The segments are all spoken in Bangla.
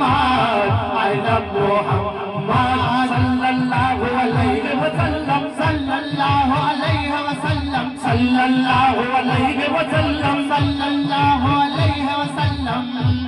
Muhammad, I love Muhammad, sallallahu alayhi wa sallam, sallallahu alayhi wa sallam, sallallahu alayhi wa sallam, sallallahu alayhi wa sallam.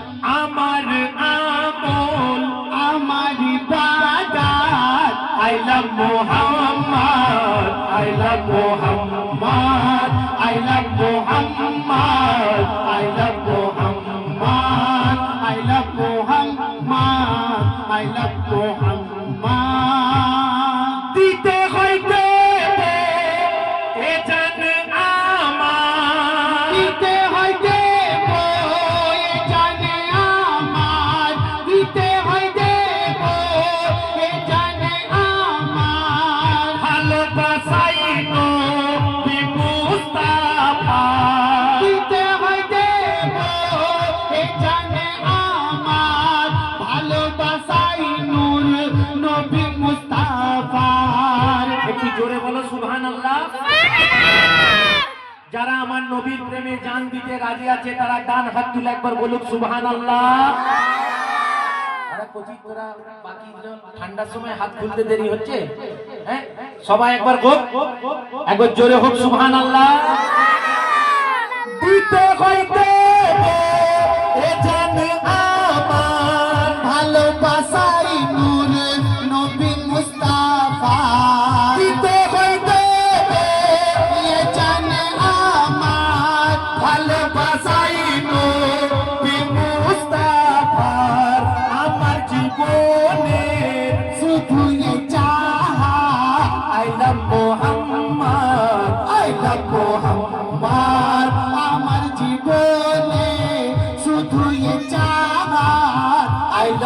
我喊喊妈。জোরে বলো সুবহানাল্লাহ। যারা আমার নবীর প্রেমে জান দিতে রাজি আছে তারা ডান হাত তুলে একবার বলুক বাকি জন ঠান্ডার সময় হাত খুলতে দেরি হচ্ছে? হ্যাঁ? সবাই একবার হোক একবার জোরে হোক সুবহানাল্লাহ। দিতে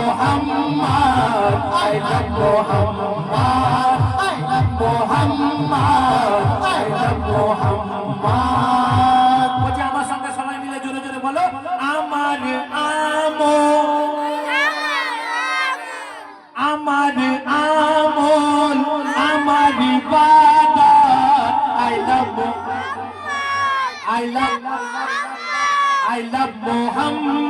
Muhammad I love Muhammad I love Muhammad I love Muhammad বলছি আমার সঙ্গে সবাই মিলে জোরে জোরে বলো আমার আমল আমার আমল আমার ইবাদত I love I love I love Muhammad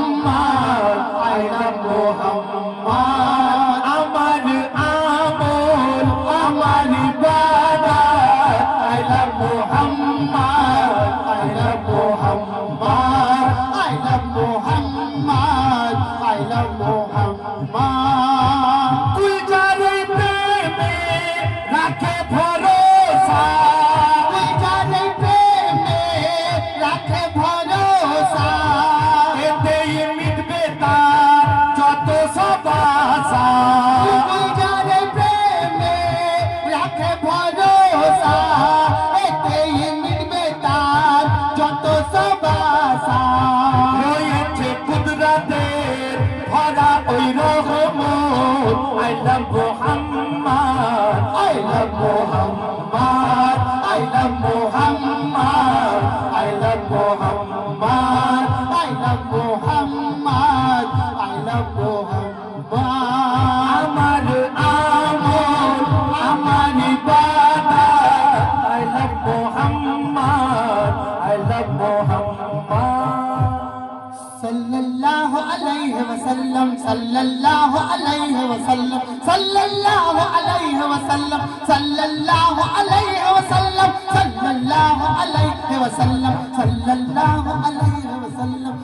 তো সবাসা যার প্রেমে রাখে ভরসা। এতেই মিটবে তার যত সবাসা রয়েছে কুদরাতের ভরা ওই রহম I love sallallahu alayhi wa sallam sallallahu alayhi wa sallam sallallahu alayhi wa sallam sallallahu alayhi wa sallam sallallahu alayhi wa sallam sallallahu alayhi wa sallam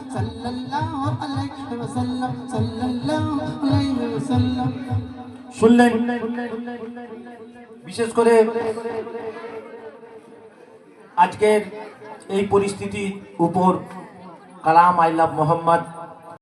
শুনলেন বিশেষ করে আজকের এই পরিস্থিতির উপর কালাম আই লাভ মোহাম্মদ।